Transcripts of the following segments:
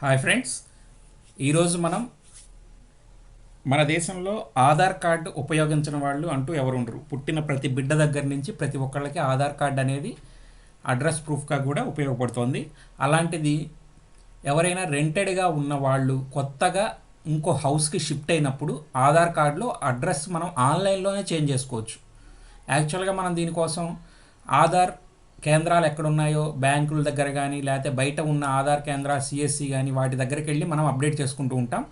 Hi friends. ఈరోజు మనం మన దేశంలో ఆధార్ కార్డు ఉపయోగించిన వాళ్ళు అంటూ ఎవరు ఉండరు. పుట్టిన ప్రతి బిడ్డ దగ్గర నుంచి ప్రతి ఒక్కళ్ళకి ఆధార్ కార్డు అనేది అడ్రస్ ప్రూఫ్గా కూడా ఉపయోగపడుతుంది. అలాంటిది ఎవరైనా రెంటెడ్గా ఉన్న వాళ్ళు కొత్తగా ఇంకో హౌస్కి షిఫ్ట్ అయినప్పుడు ఆధార్ కార్డులో అడ్రస్ మనం ఆన్లైన్లోనే చేంజ్ చేసుకోవచ్చు. యాక్చువల్గా మనం దీనికోసం ఆధార్ కేంద్రాలు ఎక్కడున్నాయో బ్యాంకుల దగ్గర కానీ లేకపోతే బయట ఉన్న ఆధార్ కేంద్ర సిఎస్సి కానీ వాటి దగ్గరికి వెళ్ళి మనం అప్డేట్ చేసుకుంటూ ఉంటాం.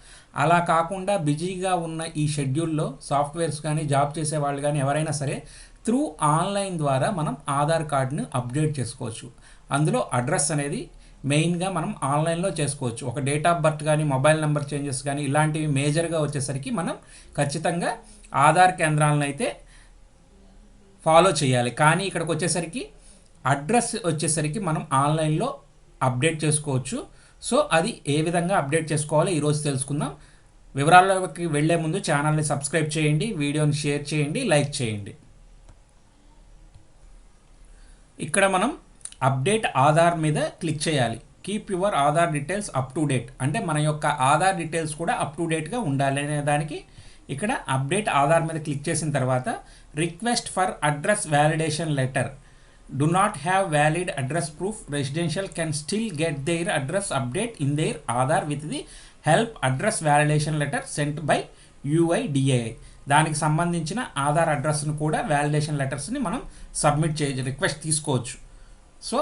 అలా కాకుండా బిజీగా ఉన్న ఈ షెడ్యూల్లో సాఫ్ట్వేర్స్ కానీ జాబ్ చేసే వాళ్ళు కానీ ఎవరైనా సరే త్రూ ఆన్లైన్ ద్వారా మనం ఆధార్ కార్డును అప్డేట్ చేసుకోవచ్చు. అందులో అడ్రస్ అనేది మెయిన్గా మనం ఆన్లైన్లో చేసుకోవచ్చు. ఒక డేట్ ఆఫ్ బర్త్ కానీ మొబైల్ నెంబర్ చేంజెస్ కానీ ఇలాంటివి మేజర్గా వచ్చేసరికి మనం ఖచ్చితంగా ఆధార్ కేంద్రాలను అయితే ఫాలో చేయాలి. కానీ ఇక్కడికి వచ్చేసరికి అడ్రస్ వచ్చేసరికి మనం ఆన్లైన్లో అప్డేట్ చేసుకోవచ్చు. సో అది ఏ విధంగా అప్డేట్ చేసుకోవాలో ఈరోజు తెలుసుకుందాం. వివరాల్లోకి వెళ్ళే ముందు ఛానల్ని సబ్స్క్రైబ్ చేయండి వీడియోని షేర్ చేయండి లైక్ చేయండి. ఇక్కడ మనం అప్డేట్ ఆధార్ మీద క్లిక్ చేయాలి. Keep your Aadhaar details up to date. అంటే మన యొక్క ఆధార్ డీటెయిల్స్ కూడా అప్ టు డేట్గా ఉండాలి అనే దానికి ఇక్కడ అప్డేట్ ఆధార్ మీద క్లిక్ చేసిన తర్వాత request for address validation letter do not have valid address proof residential can still get there address update in there Aadhaar with the help address validation letter sent by UIDAI దానికి సంబంధించిన ఆధార్ అడ్రస్ను కూడా validation లెటర్స్ని మనం submit చేయ request తీసుకోవచ్చు. So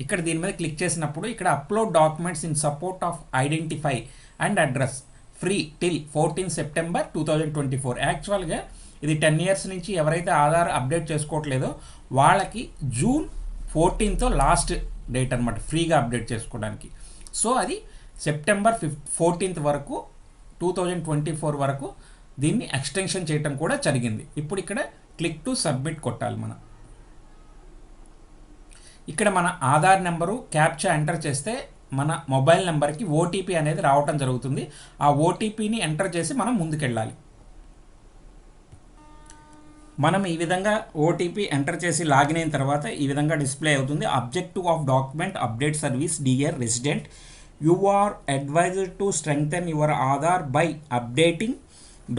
ఇక్కడ దీని మీద click చేసినప్పుడు ఇక్కడ upload documents in support of identify and address free till fourteen September two thousand twenty four యాక్చువల్గా ఇది టెన్ ఇయర్స్ నుంచి ఎవరైతే ఆధార్ అప్డేట్ చేసుకోవట్లేదో వాళ్ళకి జూన్ ఫోర్టీన్తో లాస్ట్ డేట్ అనమాట ఫ్రీగా అప్డేట్ చేసుకోవడానికి. సో అది సెప్టెంబర్ ఫిఫ్ ఫోర్టీన్త్ వరకు టూ థౌజండ్ ట్వంటీ ఫోర్ వరకు దీన్ని ఎక్స్టెన్షన్ చేయటం కూడా జరిగింది. ఇప్పుడు ఇక్కడ క్లిక్ టు సబ్మిట్ కొట్టాలి మనం. ఇక్కడ మన ఆధార్ నెంబరు క్యాప్చా ఎంటర్ చేస్తే మన మొబైల్ నెంబర్కి ఓటీపీ అనేది రావటం జరుగుతుంది. ఆ ఓటీపీని ఎంటర్ చేసి మనం ముందుకెళ్ళాలి. మనం ఈ విధంగా ఓటీపీ ఎంటర్ చేసి లాగిన్ అయిన తర్వాత ఈ విధంగా డిస్ప్లే అవుతుంది. Objective of document update service dear resident you are advisor to strengthen your Aadhaar by updating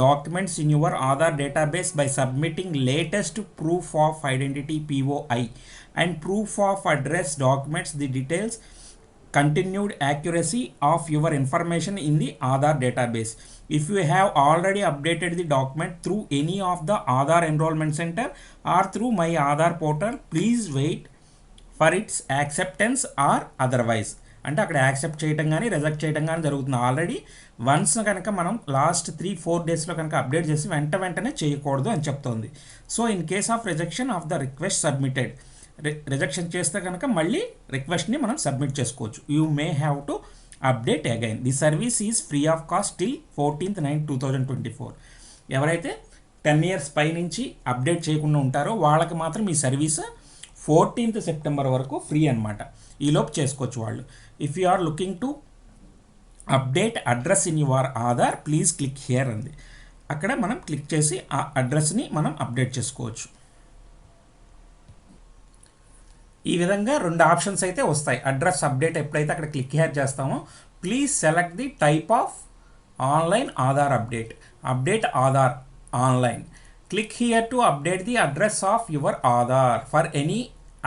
documents in your Aadhaar database by submitting latest proof of identity POI and proof of address documents the details continued accuracy of your information in the Aadhaar database If you have already updated the document through any of the Aadhaar enrollment center or through my Aadhaar portal, please wait for its acceptance or otherwise. అంటే అక్కడ accept చేయటం కానీ reject చేయటం కానీ జరుగుతుంది already. Once కనుక మనం last three four డేస్లో కనుక అప్డేట్ చేసి వెంట వెంటనే చేయకూడదు అని చెప్తోంది. So in case of rejection of the request submitted rejection చేస్తే కనుక మళ్ళీ రిక్వెస్ట్ని మనం సబ్మిట్ చేసుకోవచ్చు. You may have to update again. The service is free of cost till fourteenth nine two thousand twenty four ఎవరైతే టెన్ ఇయర్స్ పై నుంచి update చేయకుండా ఉంటారో వాళ్ళకి మాత్రం ఈ సర్వీస్ ఫోర్టీన్త్ సెప్టెంబర్ వరకు ఫ్రీ అనమాట ఈలోపు చేసుకోవచ్చు వాళ్ళు. If you are looking to update address in your Aadhaar please click here అంది. అక్కడ మనం క్లిక్ చేసి ఆ అడ్రస్ని మనం అప్డేట్ చేసుకోవచ్చు. ఈ విధంగా రెండు ఆప్షన్స్ అయితే వస్తాయి. అడ్రస్ అప్డేట్ ఎప్పుడైతే అక్కడ క్లిక్ హియర్ చేస్తామో please select the type of online Aadhaar update. Update Aadhaar online. Click here to update the address of your Aadhaar. For any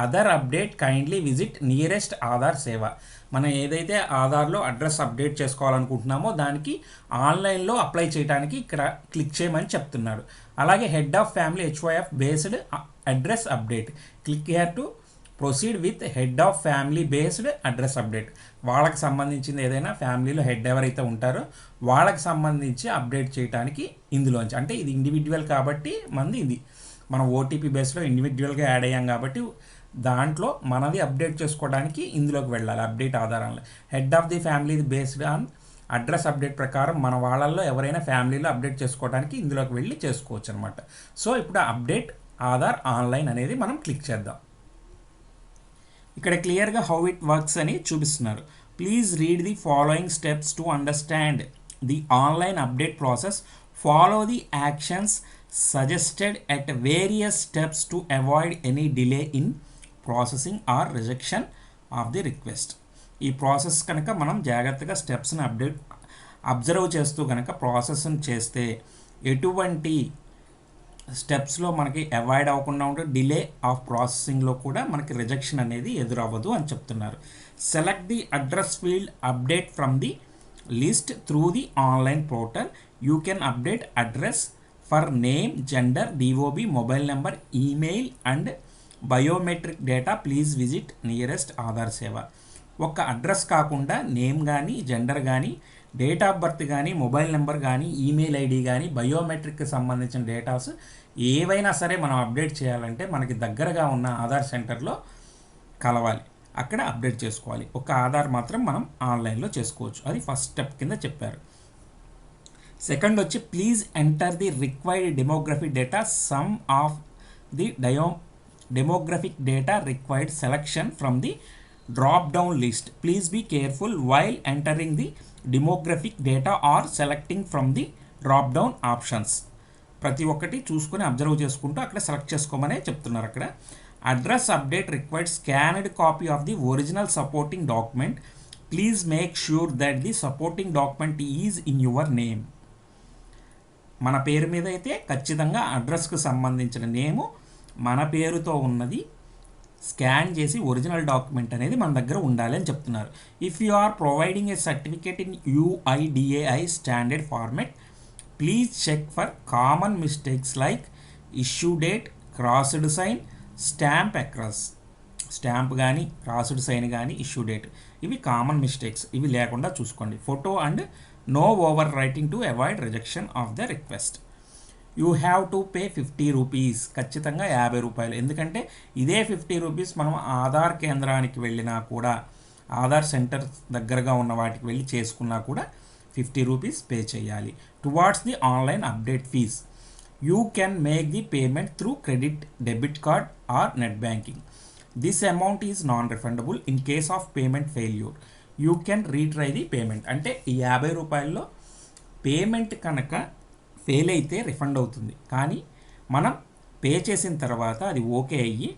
other update kindly visit nearest Aadhaar Seva. మనం ఏదైతే ఆధార్లో address update చేసుకోవాలనుకుంటున్నామో దానికి ఆన్లైన్లో apply చేయడానికి ఇక్కడ click చేయమని చెప్తున్నాడు. అలాగే head of family HYF based address update click here to proceed with head of family based address update. వాళ్ళకి సంబంధించింది ఏదైనా ఫ్యామిలీలో హెడ్ ఎవరైతే ఉంటారో వాళ్ళకి సంబంధించి అప్డేట్ చేయడానికి ఇందులోంచి. అంటే ఇది ఇండివిజువల్ కాబట్టి మంది ఇది. మనం ఓటీపీ బేస్లో ఇండివిజువల్గా యాడ్ అయ్యాం కాబట్టి దాంట్లో మనది అప్డేట్ చేసుకోవడానికి ఇందులోకి వెళ్ళాలి update ఆధారంలో. Head of the family based on address update ప్రకారం మన వాళ్ళల్లో ఎవరైనా ఫ్యామిలీలో అప్డేట్ చేసుకోవడానికి ఇందులోకి వెళ్ళి చేసుకోవచ్చు అనమాట సో ఇప్పుడు అప్డేట్ ఆధార్ ఆన్లైన్ అనేది మనం క్లిక్ చేద్దాం. ఇక్కడ క్లియర్గా హౌ ఇట్ వర్క్స్ అని చూపిస్తున్నారు. Please read the following steps to understand the online update process follow the actions suggested at various steps to avoid any delay in processing or rejection of the request ఈ process కనుక మనం జాగ్రత్తగా స్టెప్స్ని update observe చేస్తూ కనుక ప్రాసెస్ని చేస్తే ఎటువంటి స్టెప్స్లో మనకి అవాయిడ్ అవ్వకుండా ఉంటే డిలే ఆఫ్ ప్రాసెసింగ్లో కూడా మనకి రిజెక్షన్ అనేది ఎదురవ్వదు అని చెప్తున్నారు. Select the address field update from the list through the online portal. You can update address for name gender DOB mobile number email and biometric data. Please visit nearest Aadhaar Seva. ఒక address కాకుండా name కానీ gender కానీ date of birth కానీ mobile number కానీ email ID కానీ బయోమెట్రిక్కి సంబంధించిన datas ఏవైనా సరే మనం అప్డేట్ చేయాలంటే మనకి దగ్గరగా ఉన్న ఆధార్ సెంటర్లో కలవాలి. అక్కడ అప్డేట్ చేసుకోవాలి. ఒక ఆధార్ మాత్రం మనం ఆన్లైన్లో చేసుకోవచ్చు. అది ఫస్ట్ స్టెప్ కింద చెప్పారు. సెకండ్ వచ్చి please enter the required demography data. Some of the డయో demographic data required selection from the drop down list. Please be careful while entering the demographic data or selecting from the drop down options ప్రతి ఒక్కటి చూసుకొని observe చేసుకుంటూ అక్కడ select చేసుకోమనే చెప్తున్నారు అక్కడ. Address update required scanned copy of the original supporting document please make sure that the supporting document is in your name మన పేరు మీద అయితే ఖచ్చితంగా అడ్రస్కు సంబంధించిన నేము మన పేరుతో ఉన్నది స్కాన్ చేసి ఒరిజినల్ డాక్యుమెంట్ అనేది మన దగ్గర ఉండాలి అని చెప్తున్నారు. If you are providing a certificate in UIDAI standard format please check for common mistakes like issue date crossed sign stamp across stamp కానీ క్రాస్డ్ సైన్ కానీ ఇష్యూ డేట్ ఇవి కామన్ మిస్టేక్స్ ఇవి లేకుండా చూసుకోండి. Photo and no over writing to avoid rejection of the request you have to pay fifty rupees ఖచ్చితంగా యాభై రూపాయలు. ఎందుకంటే ఇదే ఫిఫ్టీ రూపీస్ మనం ఆధార్ కేంద్రానికి వెళ్ళినా కూడా ఆధార్ సెంటర్ దగ్గరగా ఉన్న వాటికి వెళ్ళి చేసుకున్నా కూడా ఫిఫ్టీ రూపీస్ పే చేయాలి. Towards the online update fees. You can make the payment through credit debit card or net banking. This amount is non refundable in case of payment failure. You can retry the payment. అంటే ఈ యాభై రూపాయల్లో payment కనుక fail అయితే refund అవుతుంది. కానీ మనం pay చేసిన తర్వాత అది ఓకే అయ్యి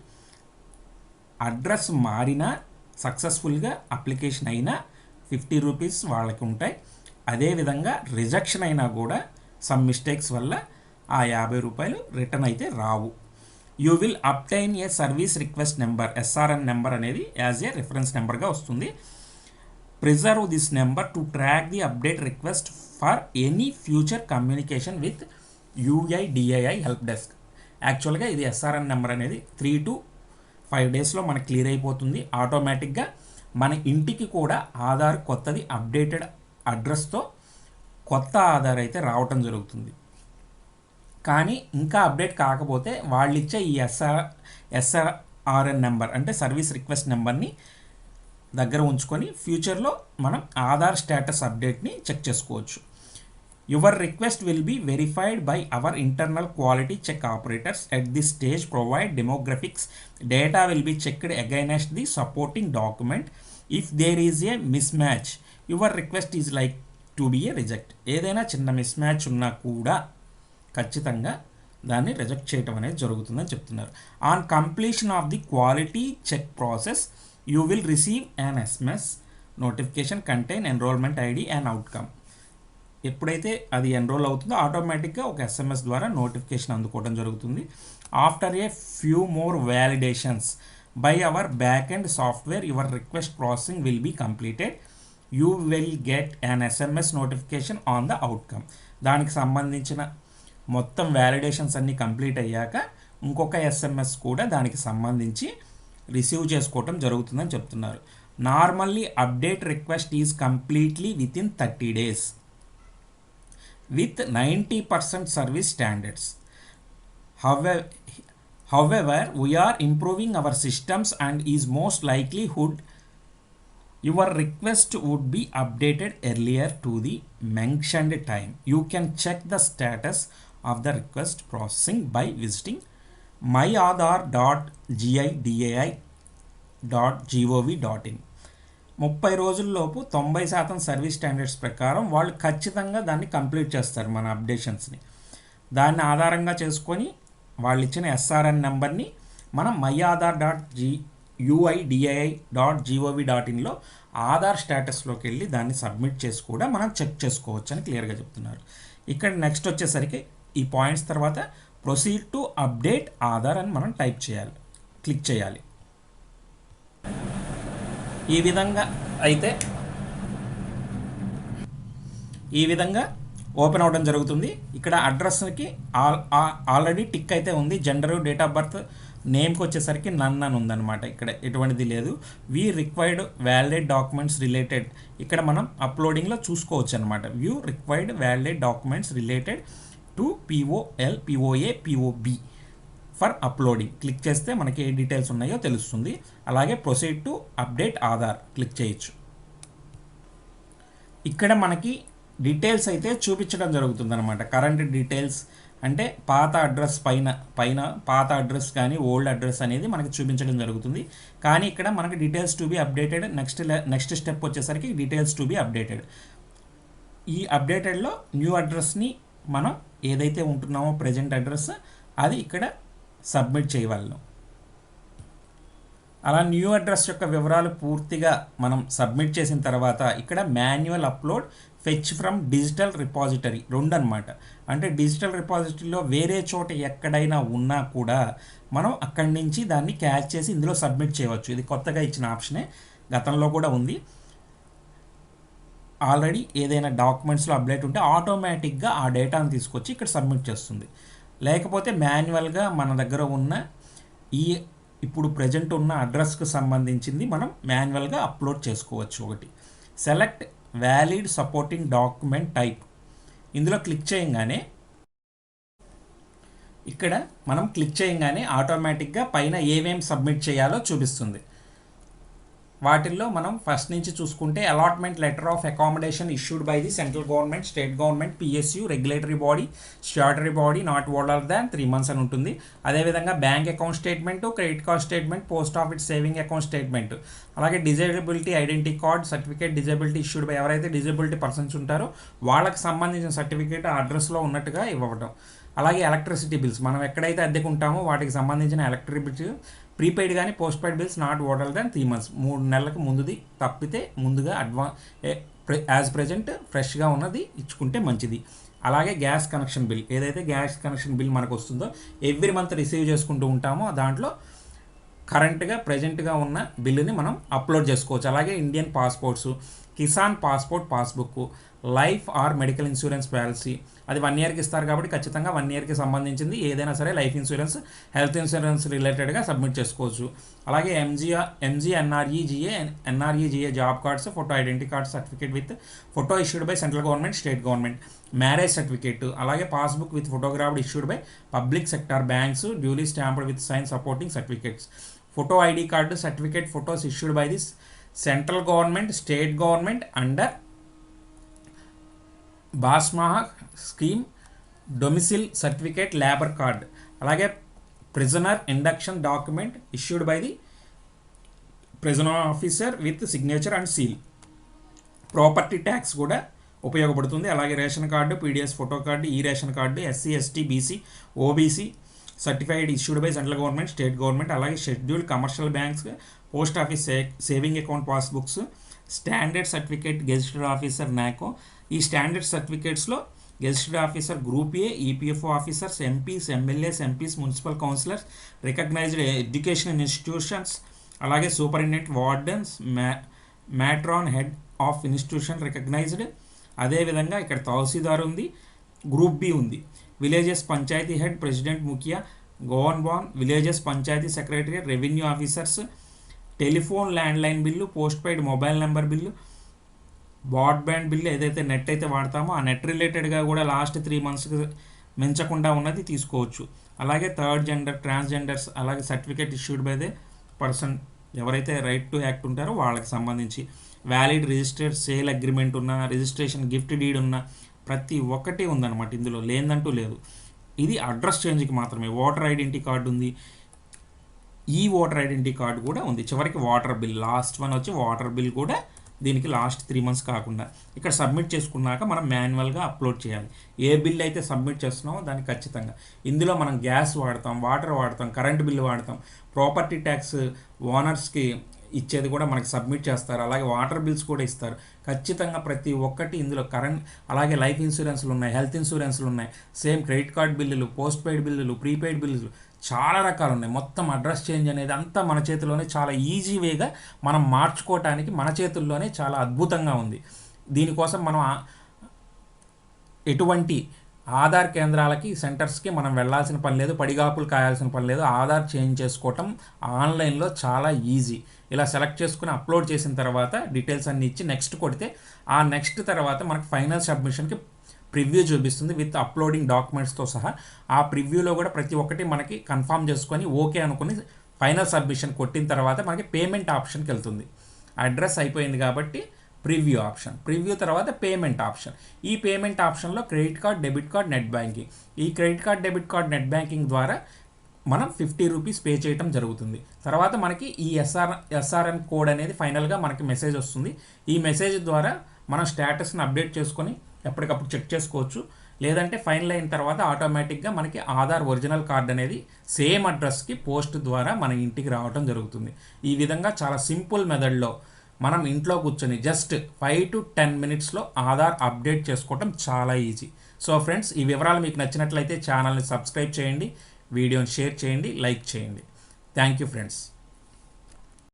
అడ్రస్ మారినా సక్సెస్ఫుల్గా అప్లికేషన్ అయినా ఫిఫ్టీ రూపీస్ వాళ్ళకి ఉంటాయి. అదేవిధంగా రిజెక్షన్ అయినా కూడా సమ్ మిస్టేక్స్ వల్ల ఆ యాభై రూపాయలు రిటర్న్ అయితే రావు. You will obtain a service request number SRN number అనేది యాజ్ ఏ రిఫరెన్స్ నెంబర్గా వస్తుంది. Preserve this number to track the update request for any future communication with UIDAI help desk యాక్చువల్గా ఇది ఎస్ఆర్ఎన్ నెంబర్ అనేది three to five డేస్లో మనకు clear అయిపోతుంది. ఆటోమేటిక్గా మన ఇంటికి కూడా ఆధార్ కొత్తది అప్డేటెడ్ అడ్రస్తో కొత్త ఆధార్ అయితే రావటం జరుగుతుంది. కానీ ఇంకా అప్డేట్ కాకపోతే వాళ్ళు ఇచ్చే ఈ ఎస్ఆర్ ఎస్ఆర్ఆర్ఎన్ నెంబర్ అంటే సర్వీస్ రిక్వెస్ట్ నెంబర్ని దగ్గర ఉంచుకొని ఫ్యూచర్లో మనం ఆధార్ స్టేటస్ అప్డేట్ని చెక్ చేసుకోవచ్చు. Your request will be verified by our internal quality check operators at the stage provide demographics data will be checked against the supporting document if there is a mismatch your request is like to be a reject ఏదైనా చిన్న miss match ఉన్నా కూడా ఖచ్చితంగా దాన్ని reject చేయటం అనేది జరుగుతుందని చెప్తున్నారు. On completion of the quality check process you will receive an SMS notification contain enrolment ID and outcome ఎప్పుడైతే అది ఎన్రోల్ అవుతుందో ఆటోమేటిక్గా ఒక ఎస్ఎంఎస్ ద్వారా నోటిఫికేషన్ అందుకోవడం జరుగుతుంది. After a few more validations by our back and software your request processing will be completed you will get an SMS notification on the outcome దానికి సంబంధించిన మొత్తం వ్యాలిడేషన్స్ అన్నీ కంప్లీట్ అయ్యాక ఇంకొక ఎస్ఎంఎస్ కూడా దానికి సంబంధించి రిసీవ్ చేసుకోవటం జరుగుతుందని చెప్తున్నారు normally update request is completely within thirty days with 90% service standards. However, however, we are improving our systems and is most likelihood your request would be updated earlier to the mentioned time. You can check the my Aadhaar dot UIDAI dot gov dot in ముప్పై రోజుల్లోపు తొంభై శాతం service standards ప్రకారం వాళ్ళు ఖచ్చితంగా దాన్ని complete చేస్తారు మన అప్డేషన్స్ని. దాన్ని ఆధారంగా చేసుకొని వాళ్ళు ఇచ్చిన ఎస్ఆర్ఎన్ నెంబర్ని మనం my Aadhaar dot G UIDAI dot G O V dot ఇన్లో Aadhaar స్టేటస్లోకి వెళ్ళి దాన్ని సబ్మిట్ చేసి కూడా మనం చెక్ చేసుకోవచ్చు అని క్లియర్గా చెప్తున్నారు. ఇక్కడ నెక్స్ట్ వచ్చేసరికి ఈ పాయింట్స్ తర్వాత ప్రొసీడ్ టు అప్డేట్ ఆధార్ అని మనం టైప్ చేయాలి. క్లిక్ చేయాలి. ఈ విధంగా అయితే ఈ విధంగా ఓపెన్ అవ్వడం జరుగుతుంది. ఇక్కడ అడ్రస్కి ఆల్ ఆల్రెడీ టిక్ అయితే ఉంది. జెండర్ డేట్ ఆఫ్ బర్త్ నేమ్కి వచ్చేసరికి నన్ అని ఉందన్నమాట. ఇక్కడ ఎటువంటిది లేదు. We required valid documents related ఇక్కడ మనం అప్లోడింగ్లో చూసుకోవచ్చు అనమాట view required valid documents related to POL POA POB for uploading click చేస్తే మనకి ఏ డీటెయిల్స్ ఉన్నాయో తెలుస్తుంది. అలాగే proceed to update Aadhaar click చేయొచ్చు. ఇక్కడ మనకి డీటెయిల్స్ అయితే చూపించడం జరుగుతుంది అనమాట కరెంట్ డీటెయిల్స్ అంటే పాత అడ్రస్ పైన పైన పాత అడ్రస్ కానీ ఓల్డ్ అడ్రస్ అనేది మనకి చూపించడం జరుగుతుంది. కానీ ఇక్కడ మనకి details to be updated next next step వచ్చేసరికి డీటెయిల్స్ టు బి అప్డేటెడ్ ఈ అప్డేటెడ్లో న్యూ అడ్రస్ని మనం ఏదైతే ఉంటున్నామో ప్రజెంట్ అడ్రస్ అది ఇక్కడ సబ్మిట్ చేయగలను అలా న్యూ అడ్రస్ యొక్క వివరాలు పూర్తిగా మనం సబ్మిట్ చేసిన తర్వాత ఇక్కడ manual upload fetch from digital repository రెండు అనమాట అంటే డిజిటల్ రిపాజిటరీలో వేరే చోట ఎక్కడైనా ఉన్నా కూడా మనం అక్కడి నుంచి దాన్ని క్యాచ్ చేసి ఇందులో సబ్మిట్ చేయవచ్చు. ఇది కొత్తగా ఇచ్చిన ఆప్షనే గతంలో కూడా ఉంది. ఆల్రెడీ ఏదైనా డాక్యుమెంట్స్లో అప్డేట్ ఉంటే ఆటోమేటిక్గా ఆ డేటాను తీసుకొచ్చి ఇక్కడ సబ్మిట్ చేస్తుంది. లేకపోతే మాన్యువల్గా మన దగ్గర ఉన్న ఈ ఇప్పుడు ప్రజెంట్ ఉన్న అడ్రస్కి సంబంధించింది మనం మాన్యువల్గా అప్లోడ్ చేసుకోవచ్చు ఒకటి. Select valid supporting document type. ఇందులో క్లిక్ చేయగానే ఇక్కడ మనం క్లిక్ చేయగానే ఆటోమేటిక్గా పైన ఏమేమి సబ్మిట్ చేయాలో చూపిస్తుంది. వాటిల్లో మనం ఫస్ట్ నుంచి చూసుకుంటే allotment letter of accommodation issued by the central government state government PSU regulatory body statutory body not older than three months అని ఉంటుంది. అదేవిధంగా bank account statement credit card statement post office saving account statement అలాగే disability identity card certificate disability issued by ఎవరైతే disability persons ఉంటారో వాళ్ళకి సంబంధించిన certificate అడ్రస్లో ఉన్నట్టుగా ఇవ్వడం అలాగే ఎలక్ట్రిసిటీ బిల్స్ మనం ఎక్కడైతే అద్దెకుంటామో వాటికి సంబంధించిన ఎలక్ట్రిసిటీ ప్రీపెయిడ్ కానీ postpaid bills not older than three months. మూడు నెలలకు ముందుది తప్పితే ముందుగా అడ్వా యాజ్ ప్రజెంట్ ఫ్రెష్గా ఉన్నది ఇచ్చుకుంటే మంచిది. అలాగే గ్యాస్ కనెక్షన్ బిల్. ఏదైతే గ్యాస్ కనెక్షన్ బిల్ మనకు వస్తుందో ఎవ్రీ మంత్ రిసీవ్ చేసుకుంటూ ఉంటామో దాంట్లో కరెంట్గా ప్రజెంట్గా ఉన్న బిల్లుని మనం అప్లోడ్ చేసుకోవచ్చు. అలాగే Indian passports Kisan passport passbook life or medical insurance policy. అది వన్ ఇయర్కి ఇస్తారు కాబట్టి ఖచ్చితంగా వన్ ఇయర్కి సంబంధించింది ఏదైనా సరే లైఫ్ ఇన్సూరెన్స్ హెల్త్ ఇన్సూరెన్స్ రిలేటెడ్గా సబ్మిట్ చేసుకోవచ్చు. అలాగే MGR MG NREGA NREGA job cards photo identity card certificate with photo issued by central government state government. Marriage certificate అలాగే passbook with photographed issued by public sector banks duly stamped with sign supporting certificates. Photo ID card certificate photos issued by this central government state government under బాస్మా scheme domicile certificate labour card. అలాగే prisoner induction document issued by the prisoner officer with signature and seal. Property tax కూడా ఉపయోగపడుతుంది. అలాగే ration card PDS photo card ఈ ration card SC ST BC OBC certified issued by central government state government అలాగే schedule commercial banks post office saving account passbooks standard certificate gazetted officer నాకో ఈ standard సర్టిఫికేట్స్లో gazetted officer group A EPFO officers MPs MLAs MPs municipal councillors recognised education institutions అలాగే superintendent wardens మ్యా matron head of institution recognised. అదేవిధంగా ఇక్కడ తహసీల్దార్ ఉంది group B ఉంది. Villages panchayat head president ముఖ్య గోవన్ బాన్ villages panchayat secretary revenue officers telephone landline bill postpaid mobile number bill broadband bill ఏదైతే net అయితే వాడతామో ఆ నెట్ రిలేటెడ్గా కూడా లాస్ట్ త్రీ మంత్స్కి మించకుండా ఉన్నది తీసుకోవచ్చు. అలాగే థర్డ్ జెండర్ ట్రాన్స్జెండర్స్ అలాగే certificate issued by the person ఎవరైతే రైట్ టు యాక్ట్ ఉంటారో వాళ్ళకి సంబంధించి వ్యాలిడ్ రిజిస్టర్డ్ సేల్ అగ్రిమెంట్ ఉన్న రిజిస్ట్రేషన్ గిఫ్ట్ డీడ్ ఉన్న ప్రతి ఒక్కటి ఉందన్నమాట ఇందులో. లేదంటూ లేదు. ఇది అడ్రస్ చేంజ్కి మాత్రమే. ఓటర్ ఐడెంటిటీ కార్డు ఉంది. ఈ ఓటర్ ఐడెంటిటీ కార్డు కూడా ఉంది. చివరికి వాటర్ బిల్ లాస్ట్ వన్ వచ్చి వాటర్ బిల్ కూడా దీనికి లాస్ట్ త్రీ మంత్స్ కాకుండా. ఇక్కడ సబ్మిట్ చేసుకున్నాక మనం మాన్యువల్గా అప్లోడ్ చేయాలి. ఏ బిల్ అయితే సబ్మిట్ చేస్తున్నామో దాన్ని ఖచ్చితంగా. ఇందులో మనం గ్యాస్ వాడతాం వాటర్ వాడతాం కరెంట్ బిల్లు వాడతాం. ప్రాపర్టీ ట్యాక్స్ ఓనర్స్కి ఇచ్చేది కూడా మనకి సబ్మిట్ చేస్తారు. అలాగే వాటర్ బిల్స్ కూడా ఇస్తారు. ఖచ్చితంగా ప్రతి ఒక్కటి ఇందులో కరెంట్ అలాగే లైఫ్ ఇన్సూరెన్స్లు ఉన్నాయి హెల్త్ ఇన్సూరెన్స్లు ఉన్నాయి. సేమ్ క్రెడిట్ కార్డ్ బిల్లులు పోస్ట్ పెయిడ్ బిల్లులు ప్రీపెయిడ్ బిల్లులు చాలా రకాలు ఉన్నాయి. మొత్తం అడ్రస్ చేంజ్ అనేది అంతా మన చేతిలోనే చాలా ఈజీ వేగా మనం మార్చుకోవటానికి మన చేతుల్లోనే చాలా అద్భుతంగా ఉంది. దీనికోసం మనం ఎటువంటి ఆధార్ కేంద్రాలకి సెంటర్స్కి మనం వెళ్ళాల్సిన పని లేదు పడిగాపులు కాయాల్సిన పని లేదు. ఆధార్ చేంజ్ చేసుకోవటం ఆన్లైన్లో చాలా ఈజీ. ఇలా సెలెక్ట్ చేసుకుని అప్లోడ్ చేసిన తర్వాత డీటెయిల్స్ అన్నీ ఇచ్చి నెక్స్ట్ కొడితే ఆ నెక్స్ట్ తర్వాత మనకు ఫైనల్ సబ్మిషన్కి ప్రివ్యూ చూపిస్తుంది విత్ అప్లోడింగ్ డాక్యుమెంట్స్తో సహా. ఆ ప్రివ్యూలో కూడా ప్రతి ఒక్కటి మనకి కన్ఫర్మ్ చేసుకొని ఓకే అనుకుని ఫైనల్ సబ్మిషన్ కొట్టిన తర్వాత మనకి పేమెంట్ ఆప్షన్కి వెళ్తుంది. అడ్రస్ అయిపోయింది కాబట్టి ప్రివ్యూ ఆప్షన్. ప్రివ్యూ తర్వాత పేమెంట్ ఆప్షన్. ఈ పేమెంట్ ఆప్షన్లో credit card debit card net banking. ఈ credit card debit card net banking ద్వారా మనం ఫిఫ్టీ రూపీస్ పే చేయటం జరుగుతుంది. తర్వాత మనకి ఈ ఎస్ఆర్ ఎస్ఆర్ఎన్ కోడ్ అనేది ఫైనల్గా మనకి మెసేజ్ వస్తుంది. ఈ మెసేజ్ ద్వారా మనం స్టేటస్ని అప్డేట్ చేసుకొని ఎప్పటికప్పుడు చెక్ చేసుకోవచ్చు. లేదంటే ఫైనల్ అయిన తర్వాత ఆటోమేటిక్గా మనకి ఆధార్ ఒరిజినల్ కార్డ్ అనేది సేమ్ అడ్రస్కి పోస్ట్ ద్వారా మన ఇంటికి రావటం జరుగుతుంది. ఈ విధంగా చాలా సింపుల్ మెథడ్లో మనం ఇంట్లో కూర్చొని జస్ట్ ఫైవ్ టు టెన్ మినిట్స్లో ఆధార్ అప్డేట్ చేసుకోవటం చాలా ఈజీ. సో ఫ్రెండ్స్ ఈ వివరాలు మీకు నచ్చినట్లయితే ఛానల్ని సబ్స్క్రైబ్ చేయండి వీడియోని షేర్ చేయండి లైక్ చేయండి. Thank you friends.